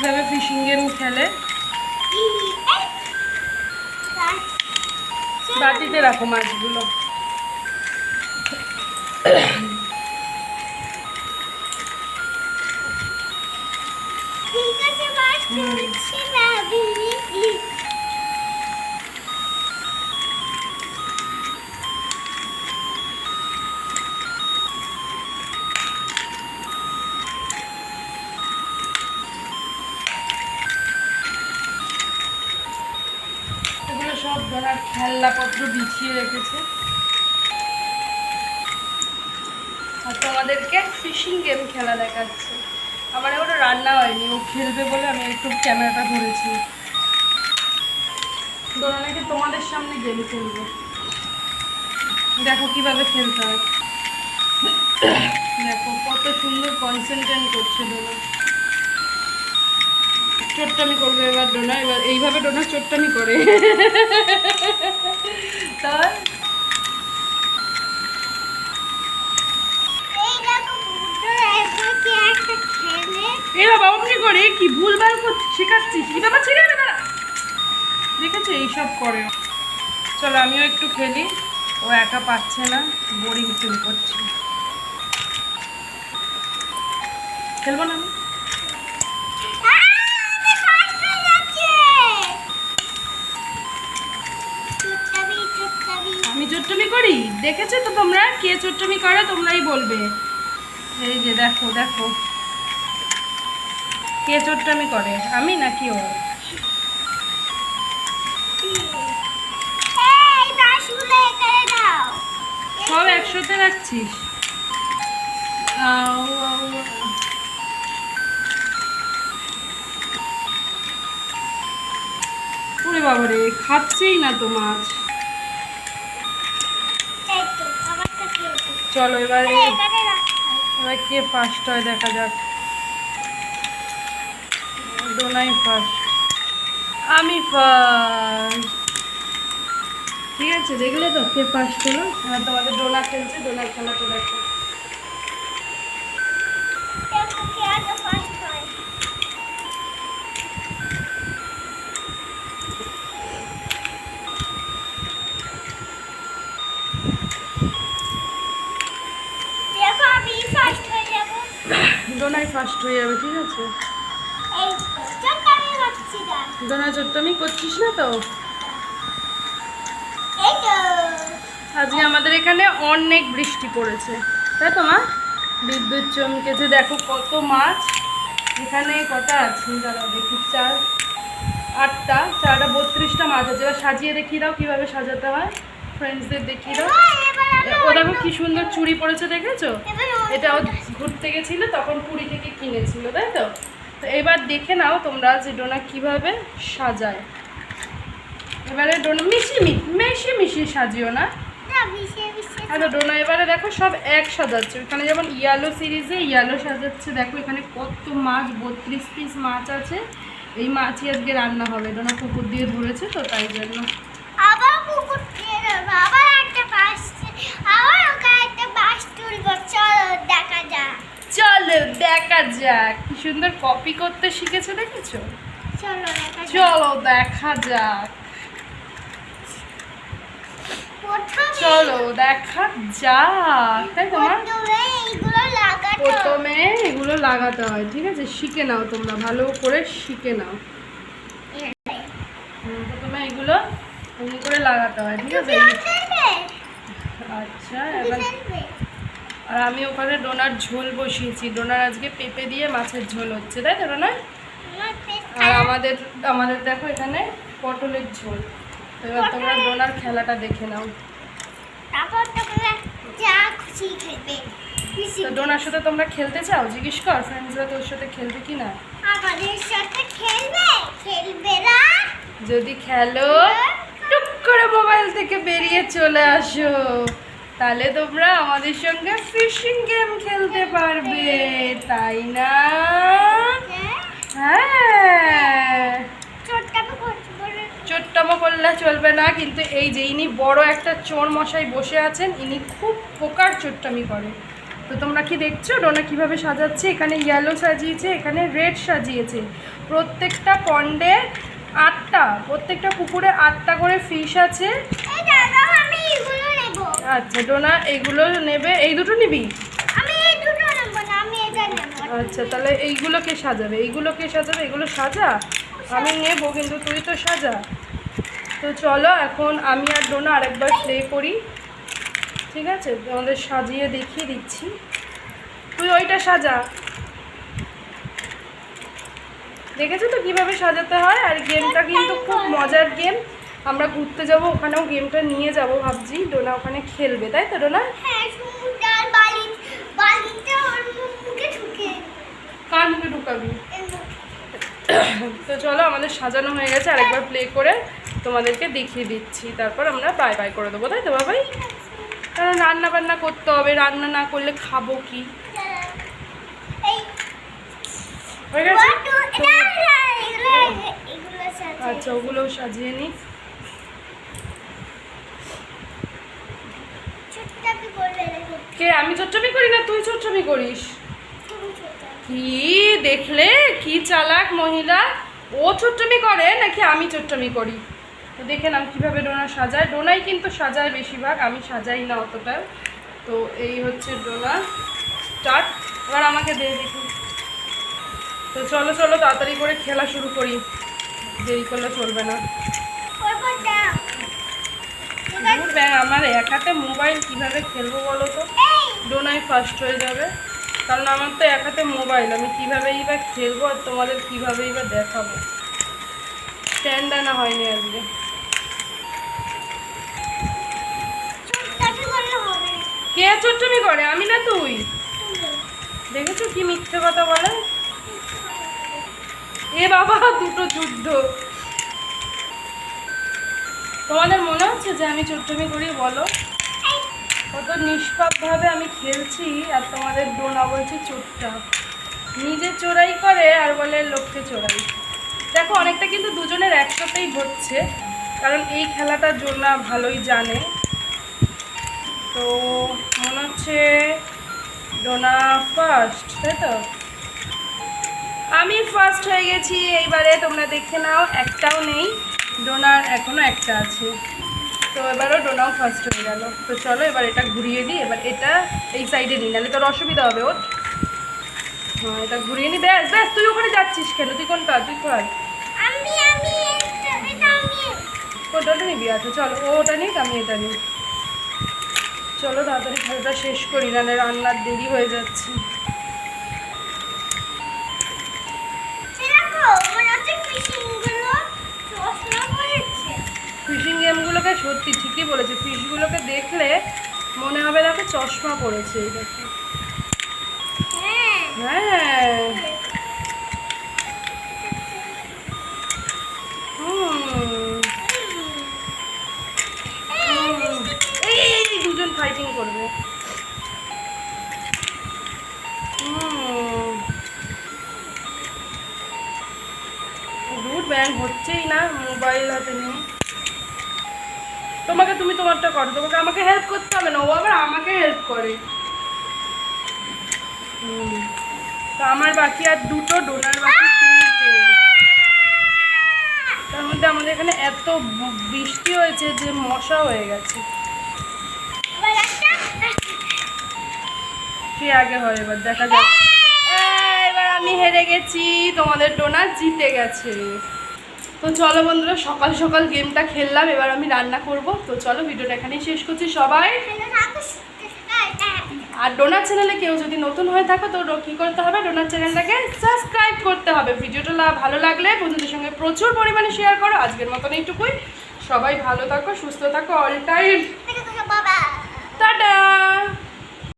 কীভাবে fishing game খেলে? বাটিতে রাখো মাছগুলো। খেলনাপত্র বিছিয়ে রেখেছে। আর তোমাদেরকে ফিশিং গেম খেলা দেখাচ্ছে। আমার এখনও রান্না হয়নি, ও খেলবে বলে আমি একটু ক্যামেরাটা ধরেছি। ধরো নাকি তোমাদের সামনে গেম খেলবে। দেখো কীভাবে খেলতে হয়। দেখো কত সুন্দর কনসেন্ট্রেট করছে ডোনা চোট্টামি করবে এবার ডোনা এবার এইভাবে ডোনা চোট্টামি করে। খেলে? এ বাবা অমনি করে? কি করছিস শেখাচ্ছিস? কি বাবা ছেড়ে দেখেছ এইসব করে। চলো আমিও একটু খেলি। ও একা পাচ্ছে না বোরিং ফিল করছে। খেলব না? আমি? চোট্টমি দেখেছ তো তোমরা? কে চোট্টমি করে তোমরাই বলবে। এই যে দেখো দেখো। কে চোট্টমি করে? আমি নাকি ও? সব একসাথে রাখছিস। ওরে বাবারে খাচ্ছেই না তো মাছ এই তো আমারটা খেয়েছি চলো এবারে এবার কে ফার্স্ট হয় দেখা যাক। ডোনাই ফার্স্ট আমি ফার্স্ট ঠিক আছে দেখলে তো কে ফার্স্ট হলো এবার তোমাদের ডোনা খেলছে ডোনা খেলা তো দেখো কে আগে ফার্স্ট হয় দেখো আমি ফার্স্ট হয়ে যাব হয়ে যাবে ঠিক আছে? এই চট্টামি করছিস না তো? তো। আজকে আমাদের এখানে অনেক বৃষ্টি পড়েছে। তাই তো মা? বিদ্যুৎ চমকেছে দেখো কত মাছ। এখানে কটা আছে? দাঁড়াও দেখি চার আটটা চারটা বত্রিশটা মাছ আছে। এবার সাজিয়ে দেখিয়ে দাও কীভাবে সাজাতে হয়। ফ্রেন্ডসদের দেখিয়ে দাও ও দেখো কি সুন্দর চুড়ি পড়েছে দেখেছ? এটা ও ঘুরতে গেছিল তখন পুরী থেকে কিনেছিল তাই তো? তো এবার দেখে নাও তোমরা যে ডোনা কীভাবে সাজায়। এবারে ডোনা মিশি মিশি মিশি সাজিও না? আচ্ছা ডোনা এবারে দেখো সব এক সাজাচ্ছে। ওখানে যেমন ইয়ালো সিরিজে ইয়ালো সাজাচ্ছে। দেখো এখানে কত মাছ বত্রিশ পিস মাছ আছে। এই মাছই আজকে রান্না হবে। ডোনা পুকুর দিয়ে ধরেছে তো তাই জন্য। আবার চলো দেখা যাক। কি সুন্দর কপি করতে শিখেছে দেখেছ? চলো দেখা যাক। চলো দেখা যাক। তাই তোমার প্রথমে এগুলো লাগাতে হয় ঠিক আছে? শিখে নাও তোমরা ভালো করে শিখে নাও। হুম, প্রথমে এগুলো এমনি করে লাগাতে হয় ঠিক আছে? আচ্ছা এবার আর আমি ওখানে ডোনার ঝোল বসিয়েছি। ডোনার আজকে পেঁপে দিয়ে মাছের ঝোল হচ্ছে তাই তো ডোনা আর আমাদের আমাদের দেখো এখানে পটলের ঝোল। তো এবার তোমরা ডোনার খেলাটা দেখে নাও। তো ডোনার সাথে তোমরা খেলতে চাও? জিজ্ঞেস কর ফ্রেন্ডসরা তোর সাথে খেলবে কি না? আমাদের সাথে খেলবে খেলবে না? যদি খেলো থেকে বেরিয়ে চলে আসো। তাহলে তোমরা আমাদের সঙ্গে ফিশিং গেম খেলতে পারবে তাই না? হ্যাঁ। হ্যাঁ। করলে চলবে না কিন্তু এই যে ইনি বড় একটা চোর মশাই বসে আছেন ইনি খুব পোকার চোট্টামি করে তো তোমরা কি দেখছ? ডোনা কীভাবে সাজাচ্ছে? এখানে ইয়েলো সাজিয়েছে এখানে রেড সাজিয়েছে। প্রত্যেকটা পন্ডে আটটা প্রত্যেকটা পুকুরে আটটা করে ফিশ আছে এই দাদা আমি এগুলো নেব আচ্ছা ডোনা এইগুলো নেবে এই দুটো নিবি? আমি এই দুটো নেব না আমি এটা নেব। আচ্ছা তাহলে এইগুলোকে সাজাবে? এইগুলোকে সাজাবে? এগুলো সাজা? আমি নেব কিন্তু তুই তো সাজা। তো চলো এখন আমি আর ডোনা আরেকবার প্লে করি। ঠিক আছে? তোমাদের সাজিয়ে দেখিয়ে দিচ্ছি। তুই ওইটা সাজা। দেখেছ তো কীভাবে সাজাতে হয়? আর গেমটা কিন্তু খুব মজার গেম আমরা ঘুরতে যাব ওখানেও গেমটা নিয়ে যাব ভাবছি। ডোনা ওখানে খেলবে তাই তো ডোনা? হ্যাঁ বালি মুখে ঢুকাবি? তো চলো আমাদের সাজানো হয়ে গেছে আরেকবার প্লে করে তোমাদেরকে দেখিয়ে দিচ্ছি। তারপর আমরা বাই বাই করে দেবো তাই তো বাবাই কারণ রান্না বান্না করতে হবে রান্না না করলে খাব কি? হয়ে। আচ্ছা ওগুলোও সাজিয়ে নিই ছোটটাকে বলে রেখে কে? আমি চচ্চমি করি না? তুই চচ্চমি করিস? কি দেখলে? কি চালাক মহিলা? ও চচ্চমি করে নাকি আমি চচ্চমি করি? তো দেখে নাম কীভাবে ডোনা সাজায়। ডোনাই কিন্তু সাজায় বেশিরভাগ আমি সাজাই না অতটা। তো এই হচ্ছে ডোনা। স্টার্ট। এবার আমাকে দিয়ে দেখি। তো চলো চলো তাড়াতাড়ি করে খেলা শুরু করি। দেরি করলে চলবে না। আমার এক হাতে মোবাইল কীভাবে খেলব বলো তো? ডোনাই ফার্স্ট হয়ে যাবে। কারণ আমার তো এক হাতে মোবাইল আমি কীভাবেই বা খেলব আর তোমাদের কীভাবেই বা দেখাবো। স্ট্যান্ড আনা হয়নি আজকে। কে চট্টমি করে? আমি না তুই? দেখেছ কি মিথ্যে কথা বলে? এ বাবা, দুটো যুদ্ধ। তোমাদের মনে হচ্ছে যে আমি চট্টমি করি? বলো। কত নিষ্পাপভাবে আমি খেলছি আর তোমাদের ডোনা বলছে চোরটা। নিজে চোরাই করে আর বলে লোককে চোরাই। দেখো, অনেকটা কিন্তু দুজনের একসাথেই হচ্ছে কারণ এই খেলাটার জন্য ভালোই জানে। তো মনে হচ্ছে ডোনা ফার্স্ট তাই তো? আমি ফার্স্ট হয়ে গেছি, এইবারে তোমরা দেখে নাও, একটাও নেই। ডোনার এখনও একটা আছে। তো এবারও ডোনাও ফার্স্ট হয়ে গেল। তো চলো এবার এটা ঘুরিয়ে দিই এবার এটা এই সাইডে নিই নাহলে তোর অসুবিধা হবে ওর। হ্যাঁ এটা ঘুরিয়ে নি ব্যাস ব্যাস তুই ওখানে যাচ্ছিস কেন? তুই কোনটা? তুই কর কোনটা ওটা নিবি? আচ্ছা চলো ও ওটা নিক আমি এটা নিই। চলো তাড়াতাড়ি খেলাটা শেষ করি নাহলে রান্নার দেরি হয়ে যাচ্ছে দেখো মনে হচ্ছে ফিশিংগুলো চশমা পড়েছে ফিশিং গেমগুলোকে সত্যি ঠিকই বলেছে ফিশগুলোকে দেখলে মনে হবে দেখো চশমা পড়েছে হ্যাঁ হ্যাঁ দুজন ফাইটিং করবে হচ্ছেই না মোবাইল হাতে নেই তোমাকে তুমি তোমারটা করো, তোমাকে আমাকে হেল্প করতে হবে না, ও আবার আমাকে হেল্প করে। তো আমার বাকি আর দুটো ডোনার বাকি তার মধ্যে আমাদের এখানে এত বৃষ্টি হয়েছে যে মশা হয়ে গেছে। কে আগে হয় এবার, দেখা যাক। এবার আমি হেরে গেছি, তোমাদের ডোনার জিতে গেছে। তো চলো বন্ধুরা, সকাল সকাল গেমটা খেললাম, এবার আমি রান্না করব। তো চলো ভিডিওটা এখানেই শেষ করছি, সবাই। আর ডোনার চ্যানেলে কেউ যদি নতুন হয়ে থাকো, তো কী করতে হবে? ডোনার চ্যানেলটাকে সাবস্ক্রাইব করতে হবে। ভিডিওটা ভালো লাগলে বন্ধুদের সঙ্গে প্রচুর পরিমাণে শেয়ার করো। আজকের মতন এইটুকুই। সবাই ভালো থাকো, সুস্থ থাকো অল টাইম